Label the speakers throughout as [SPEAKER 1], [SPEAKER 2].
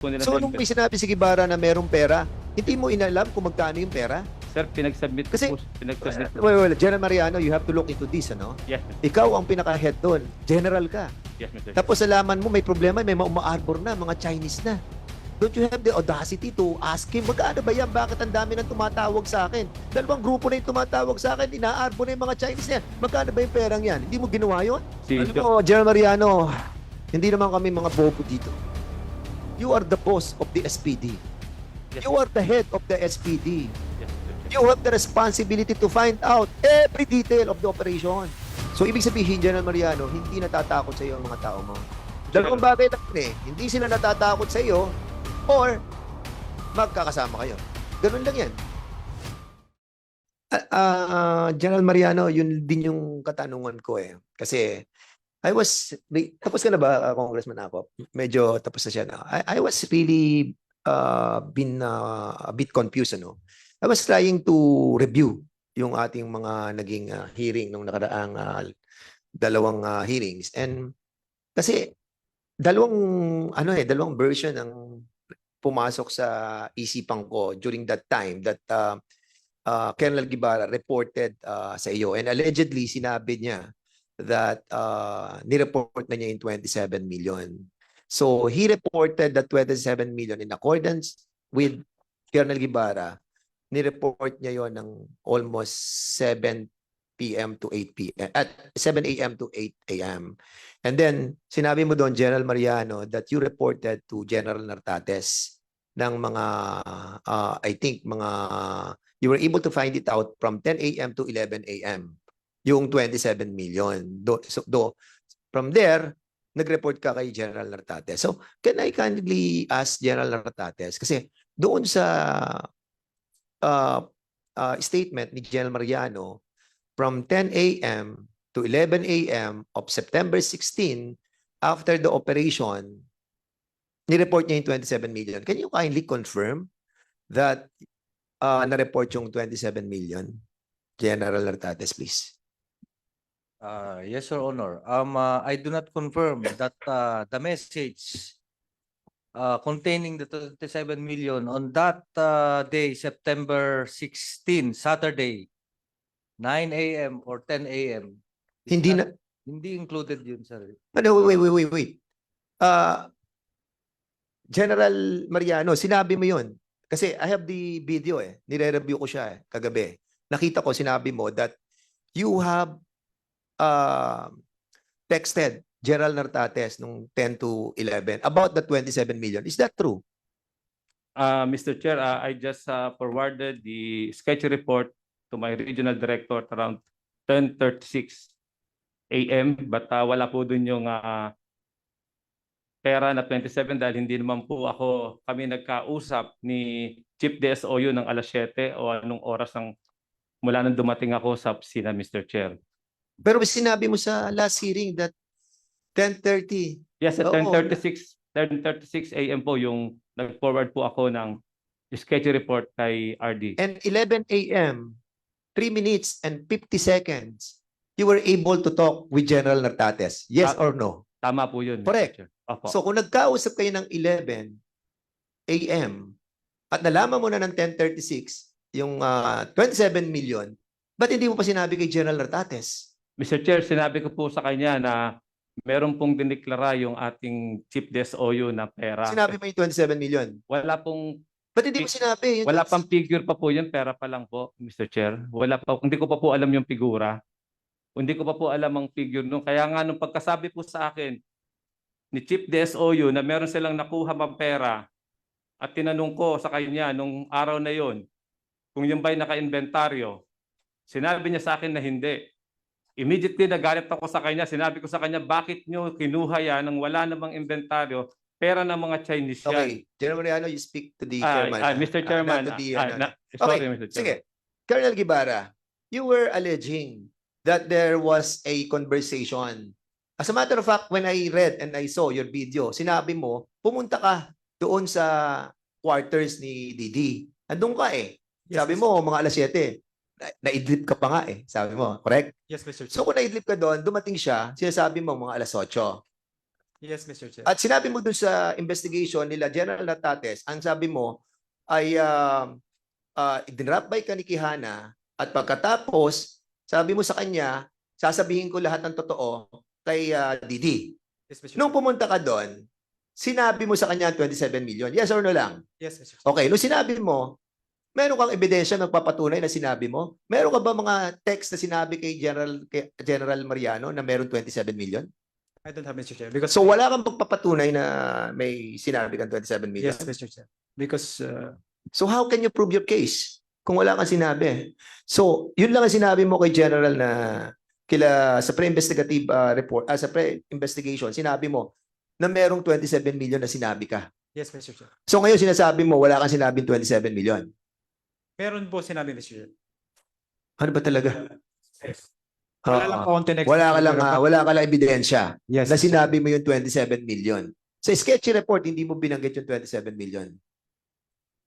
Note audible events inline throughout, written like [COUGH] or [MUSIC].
[SPEAKER 1] po
[SPEAKER 2] So nung may sinabi si Gibara na merong pera, hindi mo inalam kung magkano yung pera?
[SPEAKER 1] Sir, pinag-submit ko
[SPEAKER 2] Kasi-
[SPEAKER 1] po. Pinag-submit ko.
[SPEAKER 2] Well, well, General Mariano, you have to look into this, ano?
[SPEAKER 1] Yes, Mr.
[SPEAKER 2] Ikaw ang pinaka-head doon. General ka.
[SPEAKER 1] Yes, Mr.
[SPEAKER 2] Tapos alaman mo may problema, may mga uma-arbor na, mga Chinese na. Don't you have the audacity to ask him, magkano ba yan? Bakit ang dami nang tumatawag sa akin? Dalawang grupo na yung tumatawag sa akin, ina-arbor na yung mga Chinese na yan. Magkano ba yung perang yan? Hindi mo ginawa yun?
[SPEAKER 1] Si Jo-
[SPEAKER 2] mo, General Mariano, hindi naman kami mga bobo dito. You are the boss of the SPD.
[SPEAKER 1] Yes,
[SPEAKER 2] You are the head of the SPD.
[SPEAKER 1] yes.
[SPEAKER 2] You have the responsibility to find out every detail of the operation. So, ibig sabihin, General Mariano, hindi natatakot sa iyo ang mga tao mo. Dalawang bagay lang eh. Hindi sila natatakot sa iyo or magkakasama kayo. Ganun lang yan. Ah, ah, General Mariano, yun din yung katanungan ko eh. Kasi I was, tapos ka na ba, uh, Congressman ako? Medyo tapos na siya na. I, I was really uh, been uh, a bit confused, ano? I was trying to review yung ating mga naging uh, hearing nung nakaraang uh, dalawang uh, hearings. And kasi dalawang ano eh, dalawang version ang pumasok sa isipan ko during that time that uh, uh, Colonel Guevara reported uh, sa iyo. And allegedly, sinabi niya that uh, nireport na niya yung 27 million. So he reported that 27 million in accordance with Colonel Guevara nireport niya yon ng almost 7 p.m. to 8 p.m. at 7 a.m. to 8 a.m. And then sinabi mo doon General Mariano that you reported to General Nartates ng mga uh, I think mga you were able to find it out from 10 a.m. to 11 a.m. yung 27 million. Do, so, do, from there nag-report ka kay General Nartates. So, can I kindly ask General Nartates kasi doon sa uh, uh, statement ni General Mariano from 10 a.m. to 11 a.m. of September 16 after the operation, ni-report niya yung 27 million. Can you kindly confirm that uh, na-report yung 27 million? General Nartates, please.
[SPEAKER 3] Uh, yes, Your Honor. Um, uh, I do not confirm that uh, the message uh, containing the 27 million on that uh, day, September 16, Saturday, 9 a.m. or 10 a.m. is
[SPEAKER 2] Hindi
[SPEAKER 3] not- Hindi included yun, sir.
[SPEAKER 2] Ano, wait, wait, wait, wait. Uh, General Mariano, sinabi mo yun. Kasi I have the video eh. Nire-review ko siya eh, kagabi. Nakita ko, sinabi mo that you have uh, texted General Nartates nung 10 to 11 about the 27 million. Is that true?
[SPEAKER 1] Uh, Mr. Chair, uh, I just uh, forwarded the sketch report to my regional director around 10:36 a.m. But uh, wala po dun yung uh, pera na 27 dahil hindi naman po ako kami nagkausap ni Chief DSOU ng alas 7 o anong oras ng mula nang dumating ako sa opisina, Mr. Chair.
[SPEAKER 2] Pero sinabi mo sa last hearing that 10.30.
[SPEAKER 1] Yes, at
[SPEAKER 2] Oo.
[SPEAKER 1] 10:36 10:36 a.m. po yung nag-forward po ako ng sketch report kay RD.
[SPEAKER 2] And 11 a.m., 3 minutes and 50 seconds, you were able to talk with General Nartates. Yes
[SPEAKER 1] Ah,
[SPEAKER 2] or no?
[SPEAKER 1] Tama po yun. Mr.
[SPEAKER 2] Correct.
[SPEAKER 1] Chair. Opo.
[SPEAKER 2] So kung nagkausap kayo ng 11 a.m. at nalaman mo na ng 10.36 yung ah, 27 million, ba't hindi mo pa sinabi kay General Nartates?
[SPEAKER 1] Mr. Chair, sinabi ko po sa kanya na meron pong diniklara yung ating Chief DSOU na pera.
[SPEAKER 2] Sinabi mo yung 27 million.
[SPEAKER 1] Wala pong
[SPEAKER 2] Ba't hindi mo sinabi? Yung
[SPEAKER 1] wala pang figure pa po yun, pera pa lang po, Mr. Chair. Wala pa, hindi ko pa po alam yung figura. Hindi ko pa po alam ang figure nung. Kaya nga nung pagkasabi po sa akin ni Chief DSOU na meron silang nakuha mang pera at tinanong ko sa kanya nung araw na yon kung yung ba'y naka-inventaryo. Sinabi niya sa akin na hindi. Immediately nagalit ako sa kanya. Sinabi ko sa kanya, bakit nyo kinuha yan nang wala namang inventaryo? Pera ng mga Chinese yan.
[SPEAKER 2] Okay. General Mariano, you speak to the
[SPEAKER 1] Ah,
[SPEAKER 2] chairman.
[SPEAKER 1] ah, Mr.
[SPEAKER 2] Ah,
[SPEAKER 1] Chairman,
[SPEAKER 2] not to the,
[SPEAKER 1] ah,
[SPEAKER 2] ano,
[SPEAKER 1] na- sorry, Mr. Chairman.
[SPEAKER 2] Sige. Colonel Gibara, you were alleging that there was a conversation. As a matter of fact, when I read and I saw your video, sinabi mo, pumunta ka doon sa quarters ni Didi. Andun ka eh. Sabi mo, mga alas 7. Na- Naidlip ka pa nga eh. Sabi mo, correct?
[SPEAKER 3] Yes, Mr.
[SPEAKER 2] So kung naidlip ka doon, dumating siya, sinasabi mo mga alas 8.
[SPEAKER 4] Yes, Mr. Chair.
[SPEAKER 2] At sinabi mo dun sa investigation nila General Natates, ang sabi mo ay uh, uh, dinrap by ka ni Kihana at pagkatapos sabi mo sa kanya, sasabihin ko lahat ng totoo kay ah, Didi.
[SPEAKER 4] Yes, Mr.
[SPEAKER 2] Nung
[SPEAKER 4] Chair.
[SPEAKER 2] pumunta ka doon, sinabi mo sa kanya ang 27 million. Yes or no lang?
[SPEAKER 4] Yes, Mr. Chair.
[SPEAKER 2] Okay, nung sinabi mo, meron kang ebidensya nagpapatunay na sinabi mo? Meron ka ba mga text na sinabi kay General kay General Mariano na meron 27 million?
[SPEAKER 4] I don't have, Mr. Chair, because.
[SPEAKER 2] So wala kang magpapatunay na may sinabi kang 27 million?
[SPEAKER 4] Yes, Mr. Chair. Because, uh,
[SPEAKER 2] So how can you prove your case kung wala kang sinabi? So, yun lang ang sinabi mo kay General na kila sa pre-investigative uh, report, ah, sa pre-investigation, sinabi mo na merong 27 million na sinabi ka.
[SPEAKER 4] yes, Mr. Chair.
[SPEAKER 2] So ngayon sinasabi mo wala kang sinabing 27 million.
[SPEAKER 4] Meron po sinabi, Mr. Chair.
[SPEAKER 2] Ano ba talaga?
[SPEAKER 4] Wala
[SPEAKER 2] Ah,
[SPEAKER 4] lang po akong tinext.
[SPEAKER 2] wala ka lang
[SPEAKER 4] Pero-
[SPEAKER 2] ah, wala ka lang ebidensya
[SPEAKER 4] Yes.
[SPEAKER 2] na
[SPEAKER 4] Mr. Chair.
[SPEAKER 2] sinabi mo yung 27 million. Sa sketchy report hindi mo binanggit yung 27 million.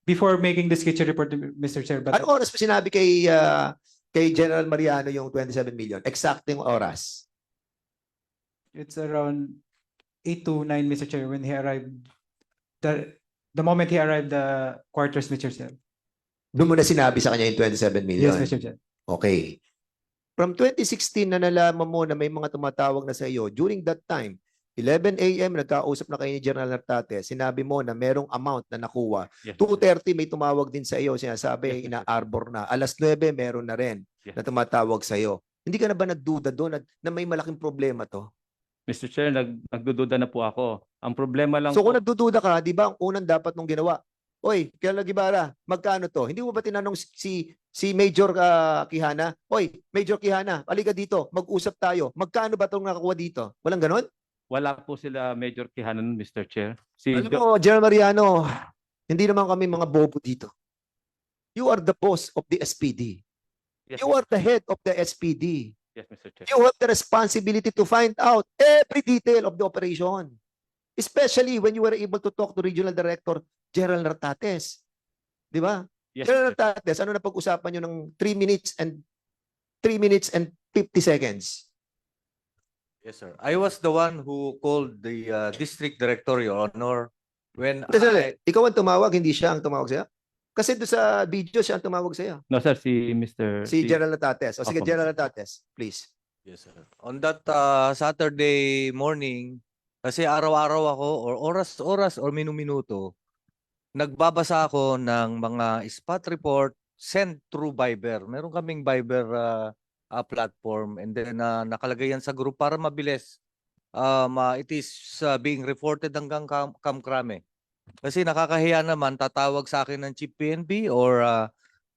[SPEAKER 4] Before making the sketchy report, Mr. Chair, but
[SPEAKER 2] Ano oras mo sinabi kay ah, kay General Mariano yung 27 million? Exacting oras.
[SPEAKER 4] it's around eight to nine, Mr. Chair, when he arrived. The, the moment he arrived the quarters, Mr. Chair.
[SPEAKER 2] Doon mo na sinabi sa kanya yung 27 million.
[SPEAKER 4] Yes, Mr. Chair.
[SPEAKER 2] Okay. From 2016 na nalaman mo na may mga tumatawag na sa iyo, during that time, 11 a.m. nagkausap na kayo ni General Nartate, sinabi mo na merong amount na nakuha.
[SPEAKER 1] Yes,
[SPEAKER 2] 2.30 may tumawag din sa iyo, sinasabi ina-arbor na. Alas 9 meron na rin
[SPEAKER 1] Yes.
[SPEAKER 2] na tumatawag sa iyo. Hindi ka na ba nagduda doon na, na may malaking problema to?
[SPEAKER 1] Mr. Chair, nag, nagdududa na po ako. Ang problema lang
[SPEAKER 2] So kung
[SPEAKER 1] po,
[SPEAKER 2] nagdududa ka, di ba ang unang dapat nung ginawa? Oy, Kailan Gibara, magkano to? Hindi mo ba tinanong si si Major ah, Kihana? Oy, Major Kihana, halika dito, mag-usap tayo. Magkano ba itong nakakuha dito? Walang ganon?
[SPEAKER 1] wala po sila Major Kihanan, Mr. Chair. Si
[SPEAKER 2] Alam mo, General Mariano, hindi naman kami mga bobo dito. You are the boss of the SPD.
[SPEAKER 1] Yes,
[SPEAKER 2] You are the head of the SPD.
[SPEAKER 1] yes, Mr. Chair.
[SPEAKER 2] You have the responsibility to find out every detail of the operation. Especially when you were able to talk to Regional Director General Nartates. Di ba?
[SPEAKER 1] Yes. Chair.
[SPEAKER 2] Nartates, ano na pag-usapan nyo ng 3 minutes and 3 minutes and 50 seconds?
[SPEAKER 3] Yes, sir. I was the one who called the uh, district director, Your Honor, when
[SPEAKER 2] Kasi,
[SPEAKER 3] I,
[SPEAKER 2] ikaw ang tumawag, hindi siya ang tumawag sa'yo? Kasi doon sa video, siya ang tumawag sa'yo.
[SPEAKER 1] No, sir, si Mr.
[SPEAKER 2] Si General Nartates. O sige,
[SPEAKER 1] Opo.
[SPEAKER 2] General Nartates, please.
[SPEAKER 3] Yes, sir. On that uh, Saturday morning, kasi araw-araw ako or oras-oras or minu-minuto, nagbabasa ako ng mga spot report sent through Viber. Meron kaming Viber uh, uh, platform and then uh, nakalagay yan sa group para mabilis. Um, uh, it is uh, being reported hanggang kam kamkrame. Kasi nakakahiya naman tatawag sa akin ng Chief PNP or uh,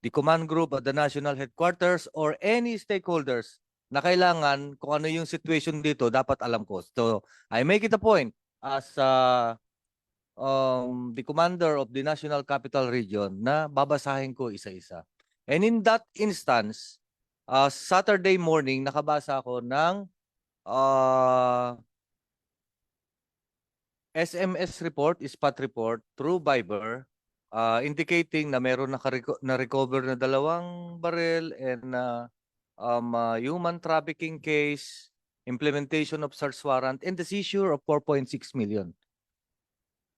[SPEAKER 3] the command group at the national headquarters or any stakeholders na kailangan kung ano yung situation dito, dapat alam ko. So, I make it a point as uh, um, the commander of the National Capital Region na babasahin ko isa-isa. And in that instance, uh, Saturday morning, nakabasa ako ng uh, SMS report, spot report through Viber uh, indicating na meron na-recover na dalawang barrel and uh, um, uh, human trafficking case, implementation of search warrant, and the seizure of 4.6 million.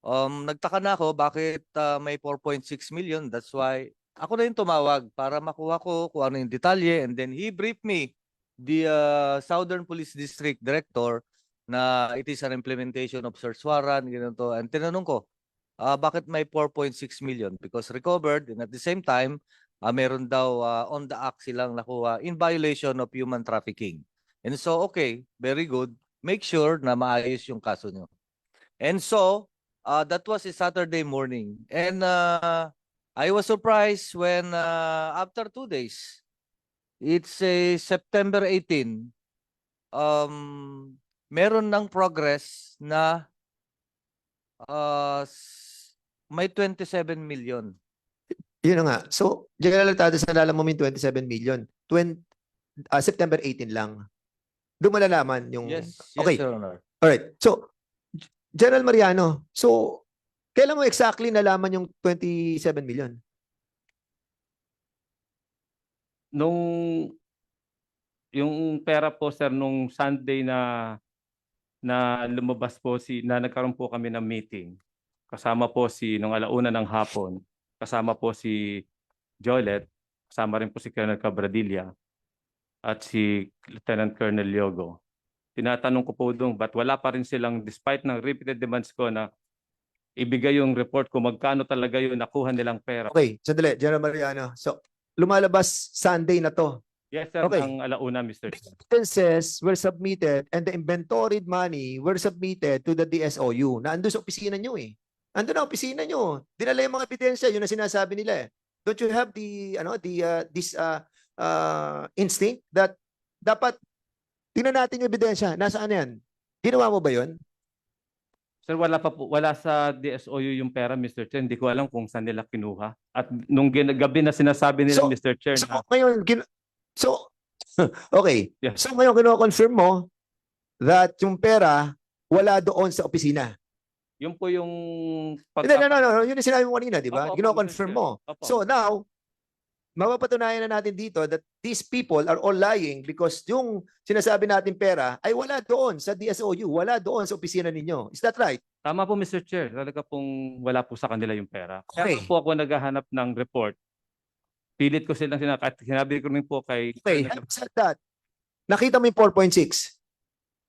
[SPEAKER 3] Um, nagtaka na ako bakit uh, may 4.6 million. That's why ako na yung tumawag para makuha ko kung ano yung detalye and then he briefed me, the uh, Southern Police District Director, na it is an implementation of search warrant, ganito. And tinanong ko, ah bakit may 4.6 million? Because recovered and at the same time, ah meron daw ah, on the act silang nakuha in violation of human trafficking. And so, okay, very good. Make sure na maayos yung kaso nyo. And so, ah that was a Saturday morning. And ah, I was surprised when ah, after two days, it's a September 18, um, meron ng progress na s- may 27 million.
[SPEAKER 2] Yun na nga. So, General Nartates, nalala mo yung 27 million. 20, ah, September 18 lang. Doon mo nalaman yung...
[SPEAKER 3] Yes, yes,
[SPEAKER 2] Okay.
[SPEAKER 3] Your Honor.
[SPEAKER 2] Alright. So, General Mariano, so, kailan mo exactly nalaman yung 27 million?
[SPEAKER 1] nung yung pera po sir nung Sunday na na lumabas po si na nagkaroon po kami ng meeting. Kasama po si nung alauna ng hapon, kasama po si Jolet, kasama rin po si Colonel Cabradilla at si Lieutenant Colonel Yogo. Tinatanong ko po doon, ba't wala pa rin silang, despite ng repeated demands ko na ibigay yung report kung magkano talaga yung nakuha nilang pera.
[SPEAKER 2] Okay, sandali, General Mariano. So, lumalabas Sunday na to.
[SPEAKER 1] Yes, sir,
[SPEAKER 2] Okay.
[SPEAKER 1] ang alauna, Mr.
[SPEAKER 2] Evidences were submitted and the inventoried money were submitted to the DSOU na ando sa opisina nyo eh. Ando na opisina nyo. Dinala yung mga ebidensya, yun ang sinasabi nila eh. Don't you have the, ano, the, uh, this uh, uh, instinct that dapat tingnan natin yung ebidensya. Nasaan yan? Ginawa mo ba yun?
[SPEAKER 1] Sir, wala pa po, wala sa DSOU yung pera, Mr. Chair. Hindi ko alam kung saan nila kinuha. At nung gin- gabi na sinasabi nila,
[SPEAKER 2] So-
[SPEAKER 1] Mr. Chair,
[SPEAKER 2] So,
[SPEAKER 1] na
[SPEAKER 2] ngayon, gin- so, [LAUGHS] okay.
[SPEAKER 1] Yeah.
[SPEAKER 2] So, ngayon, kino-confirm mo that yung pera wala doon sa opisina.
[SPEAKER 1] yun po yung
[SPEAKER 2] Hindi, no, no, no, no. Yun yung sinabi mo kanina, di ba?
[SPEAKER 1] Opo, opo,
[SPEAKER 2] Gino-confirm
[SPEAKER 1] Mr.
[SPEAKER 2] mo.
[SPEAKER 1] Chair. Opo.
[SPEAKER 2] So now, mapapatunayan na natin dito that these people are all lying because yung sinasabi natin pera ay wala doon sa DSOU, wala doon sa opisina ninyo. Is that right?
[SPEAKER 1] Tama po, Mr. Chair. Talaga pong wala po sa kanila yung pera. Kaya
[SPEAKER 2] Okay.
[SPEAKER 1] po ako naghahanap ng report. Pilit ko silang sinabi, at sinabi ko rin po kay...
[SPEAKER 2] Okay, having said that, nakita mo yung 4.6.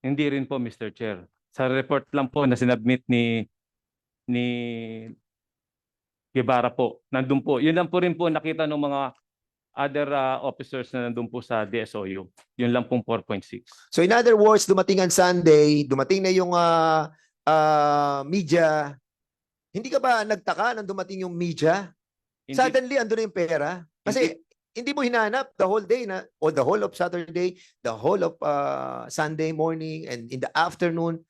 [SPEAKER 1] Hindi rin po, Mr. Chair. Sa report lang po na sinubmit ni ni Guevara po. Nandun po. Yun lang po rin po nakita ng mga other uh, officers na nandun po sa DSOU. Yun lang pong 4.6.
[SPEAKER 2] So in other words, dumating ang Sunday, dumating na yung ah, ah, media. Hindi ka ba nagtaka nang dumating yung media?
[SPEAKER 1] Hindi,
[SPEAKER 2] Suddenly, ando na yung pera. Kasi hindi mo hinanap the whole day na or the whole of Saturday, the whole of uh, Sunday morning and in the afternoon.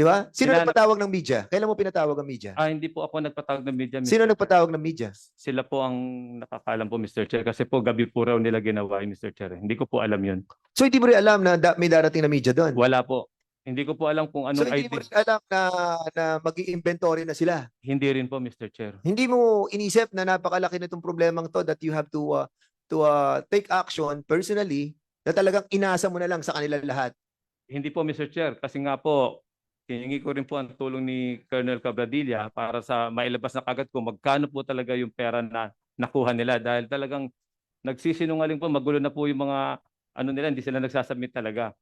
[SPEAKER 2] Di ba? Sino
[SPEAKER 1] Hinanap-
[SPEAKER 2] nagpatawag ng media? Kailan mo pinatawag ang media?
[SPEAKER 1] ah, hindi po ako nagpatawag ng media. Mr.
[SPEAKER 2] Sino
[SPEAKER 1] Chair.
[SPEAKER 2] nagpatawag ng media?
[SPEAKER 1] Sila po ang nakakalam po, Mr. Chair. Kasi po gabi po raw nila ginawa yun, Mr. Chair. Hindi ko po alam yun.
[SPEAKER 2] So hindi mo rin alam na da- may darating na media doon.
[SPEAKER 1] Wala po. Hindi ko po alam kung
[SPEAKER 2] So
[SPEAKER 1] anong
[SPEAKER 2] hindi
[SPEAKER 1] ID.
[SPEAKER 2] mo rin alam na, na mag inventory na sila.
[SPEAKER 1] Hindi rin po, Mr. Chair.
[SPEAKER 2] Hindi mo inisip na napakalaki na itong problemang to that you have to uh, to uh, take action personally na talagang inasa mo na lang sa kanila lahat.
[SPEAKER 1] Hindi po, Mr. Chair. Kasi nga po, hiningi ko rin po ang tulong ni Colonel Cabradilla para sa mailabas na kagad kung magkano po talaga yung pera na nakuha nila. Dahil talagang nagsisinungaling po, magulo na po yung mga ano nila, hindi sila nagsasubmit talaga.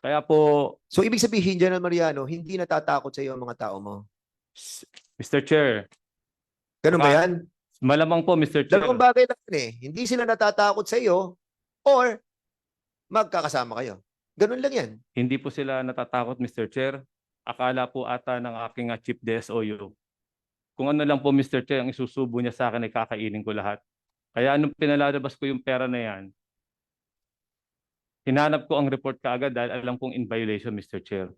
[SPEAKER 1] Kaya po,
[SPEAKER 2] So ibig sabihin, General Mariano, hindi natatakot sa iyo ang mga tao mo.
[SPEAKER 1] Mr. Chair,
[SPEAKER 2] Ganun ba
[SPEAKER 1] Ah,
[SPEAKER 2] yan?
[SPEAKER 1] malamang po, Mr. Chair.
[SPEAKER 2] Dalawang bagay lang eh. Hindi sila natatakot sa iyo or magkakasama kayo. Ganun lang yan.
[SPEAKER 1] Hindi po sila natatakot, Mr. Chair. Akala po ata ng aking uh, chief DSOU. Kung ano lang po, Mr. Chair, ang isusubo niya sa akin ay kakainin ko lahat. Kaya nung pinalalabas ko yung pera na yan, hinanap ko ang report kaagad dahil alam kong in violation, Mr. Chair.